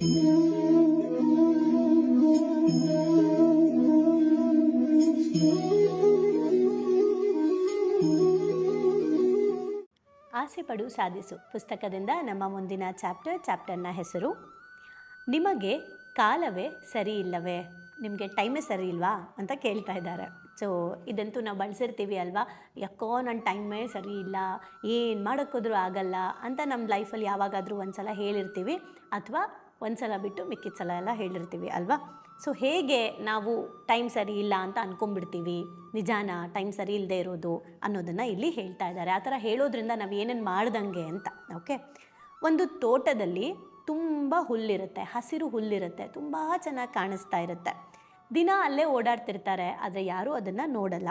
ಆಸೆ ಪಡು, ಸಾಧಿಸು. ಪುಸ್ತಕದಿಂದ ನಮ್ಮ ಮುಂದಿನ ಚಾಪ್ಟರ್, ಚಾಪ್ಟರ್ನ ಹೆಸರು, ನಿಮಗೆ ಕಾಲವೇ ಸರಿ ಇಲ್ಲವೇ? ನಿಮಗೆ ಟೈಮೇ ಸರಿ ಇಲ್ವಾ? ಅಂತ ಕೇಳ್ತಾ ಇದ್ದಾರೆ. ಸೊ ಇದಂತೂ ನಾವು ಬಳಸಿರ್ತೀವಿ ಅಲ್ವಾ? ಯಾಕೋ ನನ್ನ ಟೈಮೇ ಸರಿ ಇಲ್ಲ, ಏನು ಮಾಡೋಕ್ಕೋದ್ರೂ ಆಗಲ್ಲ ಅಂತ ನಮ್ಮ ಲೈಫಲ್ಲಿ ಯಾವಾಗಾದರೂ ಒಂದು ಸಲ ಹೇಳಿರ್ತೀವಿ. ಅಥವಾ ಒಂದು ಸಲ ಬಿಟ್ಟು ಮಿಕ್ಕಿದ ಸಲ ಎಲ್ಲ ಹೇಳಿರ್ತೀವಿ ಅಲ್ವಾ? ಸೊ ಹೇಗೆ ನಾವು ಟೈಮ್ ಸರಿ ಇಲ್ಲ ಅಂತ ಅಂದ್ಕೊಂಡ್ಬಿಡ್ತೀವಿ ನಿಜಾನ? ಟೈಮ್ ಸರಿ ಇಲ್ಲದೆ ಇರೋದು ಅನ್ನೋದನ್ನು ಇಲ್ಲಿ ಹೇಳ್ತಾ ಇದ್ದಾರೆ. ಆ ಥರ ಹೇಳೋದ್ರಿಂದ ನಾವು ಏನೇನು ಮಾಡ್ದಂಗೆ ಅಂತ ಓಕೆ ಒಂದು ತೋಟದಲ್ಲಿ ತುಂಬ ಹುಲ್ಲಿರುತ್ತೆ, ಹಸಿರು ಹುಲ್ಲಿರುತ್ತೆ, ತುಂಬ ಚೆನ್ನಾಗಿ ಕಾಣಿಸ್ತಾ ಇರುತ್ತೆ. ದಿನ ಅಲ್ಲೇ ಓಡಾಡ್ತಿರ್ತಾರೆ, ಆದರೆ ಯಾರೂ ಅದನ್ನು ನೋಡಲ್ಲ.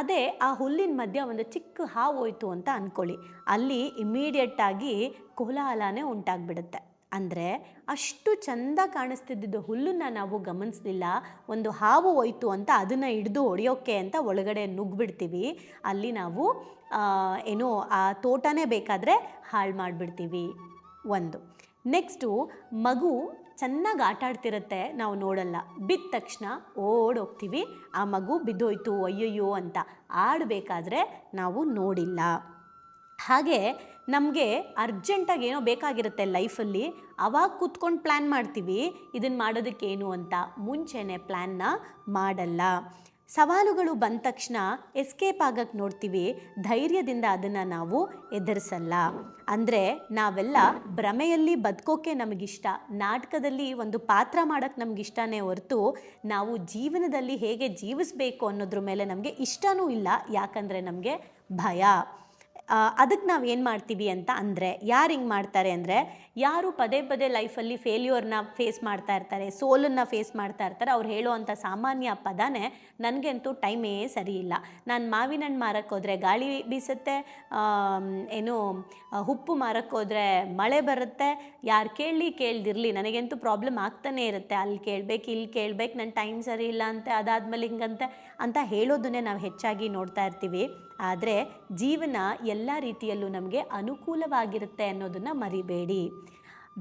ಅದೇ ಆ ಹುಲ್ಲಿನ ಮಧ್ಯ ಒಂದು ಚಿಕ್ಕ ಹಾವು ಹೋಯ್ತು ಅಂತ ಅಂದ್ಕೊಳ್ಳಿ ಅಲ್ಲಿ ಇಮ್ಮಿಡಿಯೇಟಾಗಿ ಕೋಲಾಹಲನೇ ಉಂಟಾಗ್ಬಿಡುತ್ತೆ. ಅಂದರೆ ಅಷ್ಟು ಚಂದ ಕಾಣಿಸ್ತಿದ್ದಿದ್ದು ಹುಲ್ಲನ್ನು ನಾವು ಗಮನಿಸಲಿಲ್ಲ. ಒಂದು ಹಾವು ಹೋಯ್ತು ಅಂತ ಅದನ್ನು ಹಿಡಿದು ಹೊಡೆಯೋಕ್ಕೆ ಅಂತ ಒಳಗಡೆ ನುಗ್ಗಿಬಿಡ್ತೀವಿ ಅಲ್ಲಿ ನಾವು ಏನು, ಆ ತೋಟನೇ ಬೇಕಾದರೆ ಹಾಳು ಮಾಡಿಬಿಡ್ತೀವಿ. ಒಂದು. ನೆಕ್ಸ್ಟು, ಮಗು ಚೆನ್ನಾಗಿ ಆಟ ಆಡ್ತಿರುತ್ತೆ ನಾವು ನೋಡಲ್ಲ. ಬಿದ್ದ ತಕ್ಷಣ ಓಡೋಗ್ತೀವಿ. ಆ ಮಗು ಬಿದ್ದೋಯ್ತು, ಅಯ್ಯಯ್ಯೋ ಅಂತ ಆಡಬೇಕಾದ್ರೆ ನಾವು ನೋಡಿಲ್ಲ. ಹಾಗೆ ನಮಗೆ ಅರ್ಜೆಂಟಾಗಿ ಏನೋ ಬೇಕಾಗಿರುತ್ತೆ ಲೈಫಲ್ಲಿ, ಅವಾಗ ಕೂತ್ಕೊಂಡು ಪ್ಲ್ಯಾನ್ ಮಾಡ್ತೀವಿ ಇದನ್ನು ಮಾಡೋದಕ್ಕೇನು ಅಂತ. ಮುಂಚೆನೇ ಪ್ಲ್ಯಾನ್ನ ಮಾಡಲ್ಲ. ಸವಾಲುಗಳು ಬಂದ ತಕ್ಷಣ ಎಸ್ಕೇಪ್ ಆಗಕ್ಕೆ ನೋಡ್ತೀವಿ. ಧೈರ್ಯದಿಂದ ಅದನ್ನು ನಾವು ಎದುರಿಸಲ್ಲ. ಅಂದರೆ ನಾವೆಲ್ಲ ಭ್ರಮೆಯಲ್ಲಿ ಬದುಕೋಕೆ ನಮಗಿಷ್ಟ. ನಾಟಕದಲ್ಲಿ ಒಂದು ಪಾತ್ರ ಮಾಡೋಕ್ಕೆ ನಮಗಿಷ್ಟನೇ ಹೊರತು ನಾವು ಜೀವನದಲ್ಲಿ ಹೇಗೆ ಜೀವಿಸಬೇಕು ಅನ್ನೋದ್ರ ಮೇಲೆ ನಮಗೆ ಇಷ್ಟನೂ ಇಲ್ಲ. ಯಾಕಂದರೆ ನಮಗೆ ಭಯ. ಅದಕ್ಕೆ ನಾವು ಏನು ಮಾಡ್ತೀವಿ ಅಂತ ಅಂದರೆ, ಯಾರು ಹಿಂಗೆ ಮಾಡ್ತಾರೆ ಅಂದರೆ, ಯಾರು ಪದೇ ಪದೇ ಲೈಫಲ್ಲಿ ಫೇಲ್ಯೂರ್ನ ಫೇಸ್ ಮಾಡ್ತಾ ಇರ್ತಾರೆ, ಸೋಲನ್ನು ಫೇಸ್ ಮಾಡ್ತಾ ಇರ್ತಾರೆ, ಅವ್ರು ಹೇಳುವಂಥ ಸಾಮಾನ್ಯ ಪದನೇ ನನಗಂತೂ ಟೈಮೇ ಸರಿ ಇಲ್ಲ. ನಾನು ಮಾವಿನ ಹಣ್ಣು ಮಾರಕ್ಕೆ ಗಾಳಿ ಬೀಸುತ್ತೆ ಏನು ಉಪ್ಪು ಮಾರಕ್ಕೆ ಮಳೆ ಬರುತ್ತೆ, ಯಾರು ಕೇಳಲಿ ಕೇಳ್ದಿರಲಿ, ನನಗಂತೂ ಪ್ರಾಬ್ಲಮ್ ಆಗ್ತಾನೇ ಇರುತ್ತೆ. ಅಲ್ಲಿ ಕೇಳಬೇಕು ಇಲ್ಲಿ ಕೇಳಬೇಕು ನನ್ನ ಟೈಮ್ ಸರಿ ಇಲ್ಲ ಅಂತೆ ಅದಾದ್ಮೇಲೆ ಹಿಂಗಂತೆ ಅಂತ ಹೇಳೋದನ್ನೇ ನಾವು ಹೆಚ್ಚಾಗಿ ನೋಡ್ತಾ ಇರ್ತೀವಿ. ಆದರೆ ಜೀವನ ಎಲ್ಲ ರೀತಿಯಲ್ಲೂ ನಮಗೆ ಅನುಕೂಲವಾಗಿರುತ್ತೆ ಅನ್ನೋದನ್ನು ಮರಿಬೇಡಿ.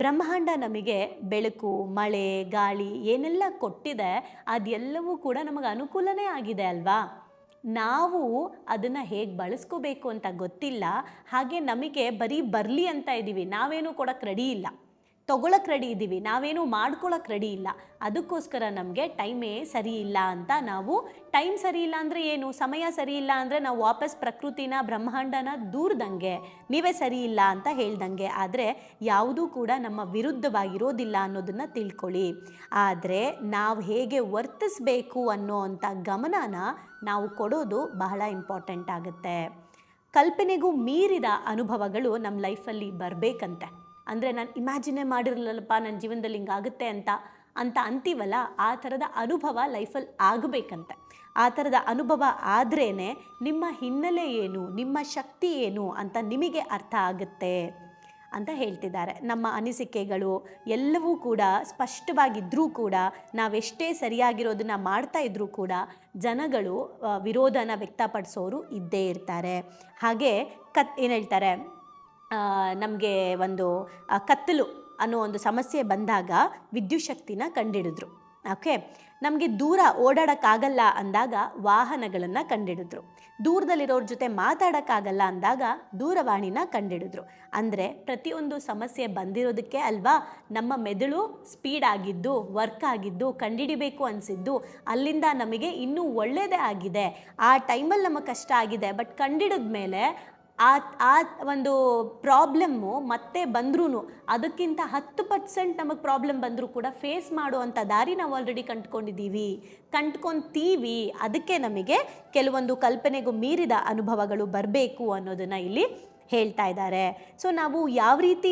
ಬ್ರಹ್ಮಾಂಡ ನಮಗೆ ಬೆಳಕು, ಮಳೆ, ಗಾಳಿ ಏನೆಲ್ಲ ಕೊಟ್ಟಿದೆ ಅದೆಲ್ಲವೂ ಕೂಡ ನಮಗೆ ಅನುಕೂಲನೇ ಆಗಿದೆ ಅಲ್ವಾ? ನಾವು ಅದನ್ನು ಹೇಗೆ ಬಳಸ್ಕೋಬೇಕು ಅಂತ ಗೊತ್ತಿಲ್ಲ, ಹಾಗೆ ನಮಗೆ ಬರೀ ಬರಲಿ ಅಂತ ಇದ್ದೀವಿ ನಾವೇನು ಕೊಡೋಕ್ಕೆ ರೆಡಿ ಇಲ್ಲ. ತೊಗೊಳಕ್ಕೆ ರೆಡಿ ಇದ್ದೀವಿ ನಾವೇನು ಮಾಡ್ಕೊಳಕ್ಕೆ ರೆಡಿ ಇಲ್ಲ. ಅದಕ್ಕೋಸ್ಕರ ನಮಗೆ ಟೈಮೇ ಸರಿ ಇಲ್ಲ ಅಂತ ನಾವು ಟೈಮ್ ಸರಿ ಇಲ್ಲ ಅಂದರೆ ಏನು? ಸಮಯ ಸರಿ ಇಲ್ಲ ಅಂದರೆ ನಾವು ವಾಪಸ್ ಪ್ರಕೃತಿನ, ಬ್ರಹ್ಮಾಂಡನ ದೂರ್ದಂಗೆ ನೀವೇ ಸರಿ ಇಲ್ಲ ಅಂತ ಹೇಳ್ದಂಗೆ ಆದರೆ ಯಾವುದೂ ಕೂಡ ನಮ್ಮ ವಿರುದ್ಧವಾಗಿರೋದಿಲ್ಲ ಅನ್ನೋದನ್ನು ತಿಳ್ಕೊಳ್ಳಿ. ಆದರೆ ನಾವು ಹೇಗೆ ವರ್ತಿಸ್ಬೇಕು ಅನ್ನೋ ಅಂಥ ಗಮನನ ನಾವು ಕೊಡೋದು ಬಹಳ ಇಂಪಾರ್ಟೆಂಟ್ ಆಗುತ್ತೆ. ಕಲ್ಪನೆಗೂ ಮೀರಿದ ಅನುಭವಗಳು ನಮ್ಮ ಲೈಫಲ್ಲಿ ಬರಬೇಕಂತೆ. ಅಂದರೆ ನಾನು ಇಮ್ಯಾಜಿನೇ ಮಾಡಿರಲಿಲ್ಲಪ್ಪ ನನ್ನ ಜೀವನದಲ್ಲಿ ಹಿಂಗಾಗುತ್ತೆ ಅಂತ ಅಂತ ಅಂತೀವಲ್ಲ, ಆ ಥರದ ಅನುಭವ ಲೈಫಲ್ಲಿ ಆಗಬೇಕಂತೆ. ಆ ಥರದ ಅನುಭವ ಆದ್ರೇ ನಿಮ್ಮ ಹಿನ್ನೆಲೆ ಏನು, ನಿಮ್ಮ ಶಕ್ತಿ ಏನು ಅಂತ ನಿಮಗೆ ಅರ್ಥ ಆಗುತ್ತೆ ಅಂತ ಹೇಳ್ತಿದ್ದಾರೆ. ನಮ್ಮ ಅನಿಸಿಕೆಗಳು ಎಲ್ಲವೂ ಕೂಡ ಸ್ಪಷ್ಟವಾಗಿದ್ದರೂ ಕೂಡ, ನಾವೆಷ್ಟೇ ಸರಿಯಾಗಿರೋದನ್ನ ಮಾಡ್ತಾ ಇದ್ದರೂ ಕೂಡ, ಜನಗಳು ವಿರೋಧನ ವ್ಯಕ್ತಪಡಿಸೋರು ಇದ್ದೇ ಇರ್ತಾರೆ. ಹಾಗೆ ಕತ್ ಏನು ಹೇಳ್ತಾರೆ? ನಮಗೆ ಒಂದು ಕತ್ತಲು ಅನ್ನೋ ಒಂದು ಸಮಸ್ಯೆ ಬಂದಾಗ ವಿದ್ಯುತ್ ಶಕ್ತಿನ ಕಂಡಿಡಿದ್ರು. ಓಕೆ ನಮಗೆ ದೂರ ಓಡಾಡೋಕ್ಕಾಗಲ್ಲ ಅಂದಾಗ ವಾಹನಗಳನ್ನು ಕಂಡಿಡಿದ್ರು. ದೂರದಲ್ಲಿರೋರ ಜೊತೆ ಮಾತಾಡೋಕ್ಕಾಗಲ್ಲ ಅಂದಾಗ ದೂರವಾಣಿನ ಕಂಡಿಡಿದ್ರು. ಅಂದರೆ ಪ್ರತಿಯೊಂದು ಸಮಸ್ಯೆ ಬಂದಿರೋದಕ್ಕೆ ಅಲ್ವಾ, ನಮ್ಮ ಮೆದುಳು ಸ್ಪೀಡ್ ಆಗಿದ್ದು ವರ್ಕ್ ಆಗಿದ್ದು, ಕಂಡಿಡಿಬೇಕು ಅನಿಸಿದ್ದು, ಅಲ್ಲಿಂದ ನಮಗೆ ಇನ್ನೂ ಒಳ್ಳೆಯದೇ ಆಗಿದೆ. ಆ ಟೈಮಲ್ಲಿ ನಮಗೆ ಕಷ್ಟ ಆಗಿದೆ ಬಟ್ ಕಂಡಿಡಿದ ಮೇಲೆ ಆ ಆ ಒಂದು ಪ್ರಾಬ್ಲಮ್ಮು ಮತ್ತೆ ಬಂದ್ರೂ ಅದಕ್ಕಿಂತ ಹತ್ತು ಪರ್ಸೆಂಟ್ ನಮಗೆ ಪ್ರಾಬ್ಲಮ್ ಬಂದರೂ ಕೂಡ ಫೇಸ್ ಮಾಡುವಂಥ ದಾರಿ ನಾವು ಆಲ್ರೆಡಿ ಕಂಡುಕೊಂಡಿದ್ದೀವಿ. ಕಂಡ್ಕೊತೀವಿ. ಅದಕ್ಕೆ ನಮಗೆ ಕೆಲವೊಂದು ಕಲ್ಪನೆಗೂ ಮೀರಿದ ಅನುಭವಗಳು ಬರಬೇಕು ಅನ್ನೋದನ್ನು ಇಲ್ಲಿ ಹೇಳ್ತಾ ಇದ್ದಾರೆ. ಸೊ ನಾವು ಯಾವ ರೀತಿ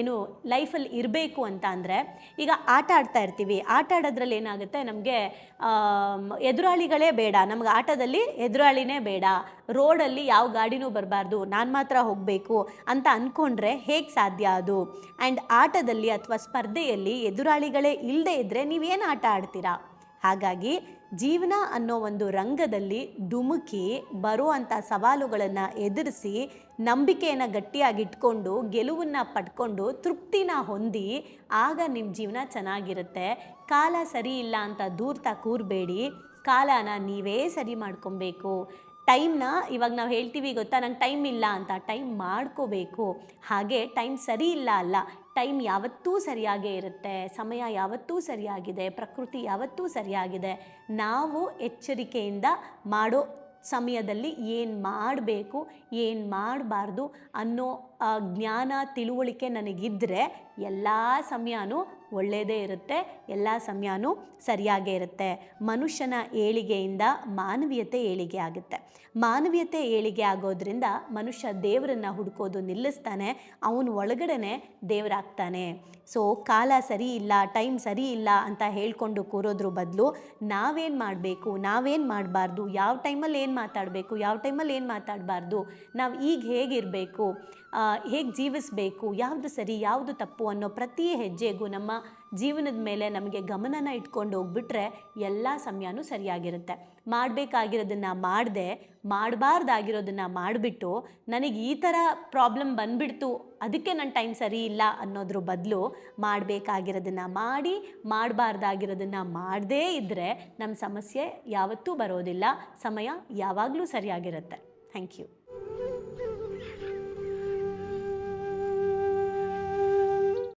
ಏನು ಲೈಫಲ್ಲಿ ಇರಬೇಕು ಅಂತ ಅಂದರೆ, ಈಗ ಆಟ ಆಡ್ತಾ ಇರ್ತೀವಿ. ಆಟ ಆಡೋದ್ರಲ್ಲಿ ಏನಾಗುತ್ತೆ? ನಮಗೆ ಎದುರಾಳಿಗಳೇ ಬೇಡ. ನಮ್ಗೆ ಆಟದಲ್ಲಿ ಎದುರಾಳಿನೇ ಬೇಡ. ರೋಡಲ್ಲಿ ಯಾವ ಗಾಡಿನೂ ಬರಬಾರ್ದು. ನಾನು ಮಾತ್ರ ಹೋಗಬೇಕು ಅಂತ ಅಂದ್ಕೊಂಡ್ರೆ ಹೇಗೆ ಸಾಧ್ಯ ಅದು? ಆ್ಯಂಡ್ ಆಟದಲ್ಲಿ ಅಥವಾ ಸ್ಪರ್ಧೆಯಲ್ಲಿ ಎದುರಾಳಿಗಳೇ ಇಲ್ಲದೆ ಇದ್ದರೆ ನೀವೇನು ಆಟ ಆಡ್ತೀರಾ? ಹಾಗಾಗಿ ಜೀವನ ಅನ್ನೋ ಒಂದು ರಂಗದಲ್ಲಿ ಧುಮುಕಿ ಬರುವಂಥ ಸವಾಲುಗಳನ್ನು ಎದುರಿಸಿ ನಂಬಿಕೆಯನ್ನು ಗಟ್ಟಿಯಾಗಿಟ್ಕೊಂಡು ಗೆಲುವನ್ನು ಪಡ್ಕೊಂಡು ತೃಪ್ತಿನ ಹೊಂದಿ ಆಗ ನಿಮ್ಮ ಜೀವನ ಚೆನ್ನಾಗಿರುತ್ತೆ. ಕಾಲ ಸರಿ ಇಲ್ಲ ಅಂತ ದೂರ್ತಾ ಕೂರಬೇಡಿ. ಕಾಲನ ನೀವೇ ಸರಿ ಮಾಡ್ಕೊಬೇಕು. ಟೈಮ್ನ ಇವಾಗ ನಾವು ಹೇಳ್ತೀವಿ ಗೊತ್ತಾ? ನಂಗೆ ಟೈಮ್ ಇಲ್ಲ ಅಂತ ಟೈಮ್ ಮಾಡ್ಕೋಬೇಕು. ಹಾಗೆ ಟೈಮ್ ಸರಿ ಇಲ್ಲ ಅಲ್ಲ ಟೈಮ್ ಯಾವತ್ತೂ ಸರಿಯಾಗೇ ಇರುತ್ತೆ, ಸಮಯ ಯಾವತ್ತೂ ಸರಿಯಾಗಿದೆ, ಪ್ರಕೃತಿ ಯಾವತ್ತೂ ಸರಿಯಾಗಿದೆ, ನಾವು ಎಚ್ಚರಿಕೆಯಿಂದ ಮಾಡೋ ಸಮಯದಲ್ಲಿ ಏನು ಮಾಡಬೇಕು, ಏನು ಮಾಡಬಾರ್ದು ಅನ್ನೋ ಜ್ಞಾನ ತಿಳುವಳಿಕೆ ನನಗಿದ್ದರೆ ಎಲ್ಲ ಸಮಯನೂ ಒಳ್ಳೆಯದೇ ಇರುತ್ತೆ, ಎಲ್ಲ ಸಮಯನೂ ಸರಿಯಾಗೇ ಇರುತ್ತೆ. ಮನುಷ್ಯನ ಏಳಿಗೆಯಿಂದ ಮಾನವೀಯತೆ ಏಳಿಗೆ ಆಗುತ್ತೆ. ಮಾನವೀಯತೆ ಏಳಿಗೆ ಆಗೋದ್ರಿಂದ ಮನುಷ್ಯ ದೇವರನ್ನು ಹುಡುಕೋದು ನಿಲ್ಲಿಸ್ತಾನೆ, ಅವನು ಒಳಗಡೆನೆ ದೇವರಾಗ್ತಾನೆ. ಸೊ ಕಾಲ ಸರಿ ಇಲ್ಲ ಟೈಮ್ ಸರಿ ಇಲ್ಲ ಅಂತ ಹೇಳ್ಕೊಂಡು ಕೂರೋದ್ರ ಬದಲು ನಾವೇನು ಮಾಡಬೇಕು, ನಾವೇನು ಮಾಡಬಾರ್ದು, ಯಾವ ಟೈಮಲ್ಲಿ ಏನು ಮಾತಾಡಬೇಕು, ಯಾವ ಟೈಮಲ್ಲಿ ಏನು ಮಾತಾಡಬಾರ್ದು, ನಾವು ಈಗ ಹೇಗಿರಬೇಕು ಹೇಗೆ ಜೀವಿಸಬೇಕು, ಯಾವುದು ಸರಿ, ಯಾವುದು ತಪ್ಪು ಅನ್ನೋ ಪ್ರತಿ ಹೆಜ್ಜೆಗೂ ನಮ್ಮ ಜೀವನದ ಮೇಲೆ ನಮಗೆ ಗಮನನ ಇಟ್ಕೊಂಡು ಹೋಗ್ಬಿಟ್ರೆ ಎಲ್ಲ ಸಮಯನೂ ಸರಿಯಾಗಿರುತ್ತೆ. ಮಾಡಬೇಕಾಗಿರೋದನ್ನು ಮಾಡದೆ, ಮಾಡಬಾರ್ದಾಗಿರೋದನ್ನು ಮಾಡಿಬಿಟ್ಟು ನನಗೆ ಈ ಥರ ಪ್ರಾಬ್ಲಮ್ ಬಂದ್ಬಿಡ್ತು, ಅದಕ್ಕೆ ನನ್ನ ಟೈಮ್ ಸರಿ ಇಲ್ಲ ಅನ್ನೋದ್ರ ಬದಲು ಮಾಡಬೇಕಾಗಿರೋದನ್ನು ಮಾಡಿ, ಮಾಡಬಾರ್ದಾಗಿರೋದನ್ನು ಮಾಡದೇ ಇದ್ದರೆ ನಮ್ಮ ಸಮಸ್ಯೆ ಯಾವತ್ತೂ ಬರೋದಿಲ್ಲ, ಸಮಯ ಯಾವಾಗಲೂ ಸರಿಯಾಗಿರುತ್ತೆ. Thank you